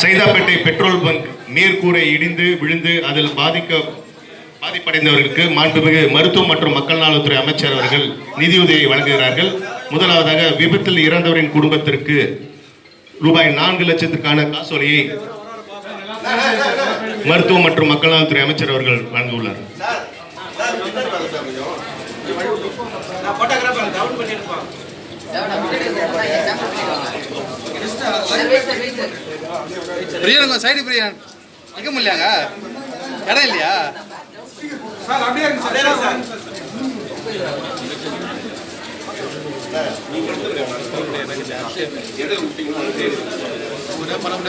Saidapet petrol bunk மேற்கூரை இடிந்து விழுந்து அதில் பாதிக்க பாதிப்படைந்தவர்களுக்கு மாண்புமிகு மருத்துவம் மற்றும் மக்கள் நலத்துறை அமைச்சர் அவர்கள் நிதியுதவியை வழங்குகிறார்கள் முதலாவதாக விபத்தில் இறந்தவரின் குடும்பத்திற்கு ரூபாய் நான்கு லட்சத்துக்கான காசோலையை மருத்துவம் மற்றும் மக்கள் நலத்துறை அமைச்சர் அவர்கள் வழங்கியுள்ளார் பிரியாணி கொஞ்சம் சைடு பிரியாணி நிற்க முடியாங்க இடம் இல்லையா பண்ண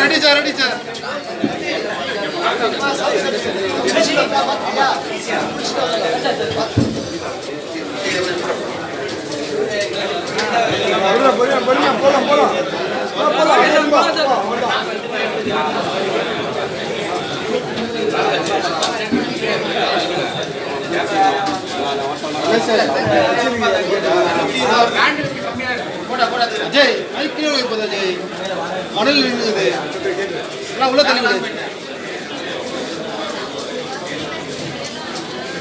ரெடி சார் ரெடி சார் போலாம். போலாம் போலாம் போலாம். போகுது அஜய் மணல் இருக்குது எல்லாம் உள்ள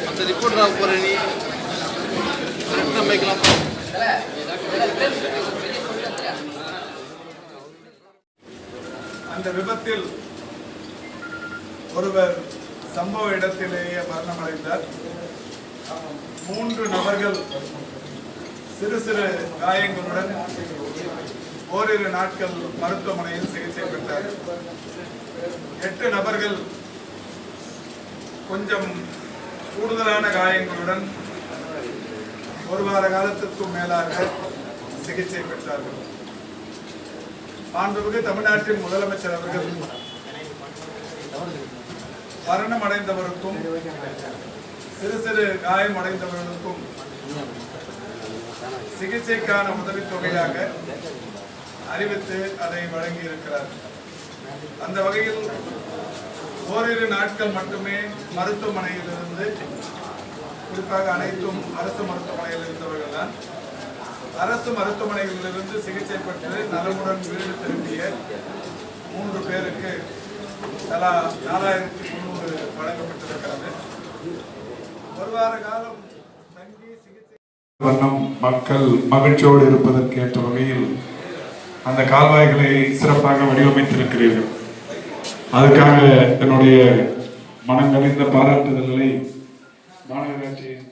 அந்த ரிப்போர்ட் நீ கரெக்டாக வைக்கலாம் அந்த விபத்தில் ஒருவர் சம்பவ இடத்திலேயே மரணமடைந்தார். மூன்று நபர்கள் சிறு சிறு காயங்களுடன் ஓரிரு நாட்கள் மருத்துவமனையில் சிகிச்சை பெற்றார். எட்டு நபர்கள் கொஞ்சம் கூடுதலான காயங்களுடன் ஒரு வார காலத்திற்கும் மேலாக சிகிச்சை பெற்றார்கள். மாண்புமிகு தமிழ்நாட்டின் முதலமைச்சர் அவர்கள் மரணம் அடைந்தவருக்கும் சிறு சிறு காயம் அடைந்தவர்களுக்கும் சிகிச்சைக்கான உதவித்தொகையாக அறிவித்து அதை வழங்கி இருக்கிறார் அந்த வகையில் ஓரிரு நாட்கள் மட்டுமே மருத்துவமனையில் இருந்து குறிப்பாக அனைத்தும் அரசு மருத்துவமனையில் இருந்தவர்கள் தான். அரசு மருத்துவமனைகளிலிருந்து சிகிச்சை பெற்று நலமுடன் வீடு திரும்பிய மூன்று பேருக்கு தலா நாலாயிரத்தி முந்நூறு வழங்கப்பட்டிருக்கிறது ஒரு வார காலம் தங்கி சிகிச்சை வண்ணம் மக்கள் மகிழ்ச்சியோடு இருப்பதற்கு ஏற்ற வகையில் அந்த கால்வாய்களை சிறப்பாக வடிவமைத்திருக்கிறீர்கள். அதுக்காக என்னுடைய மனங்கனிந்த பாராட்டுதல்களை மாநகராட்சியின்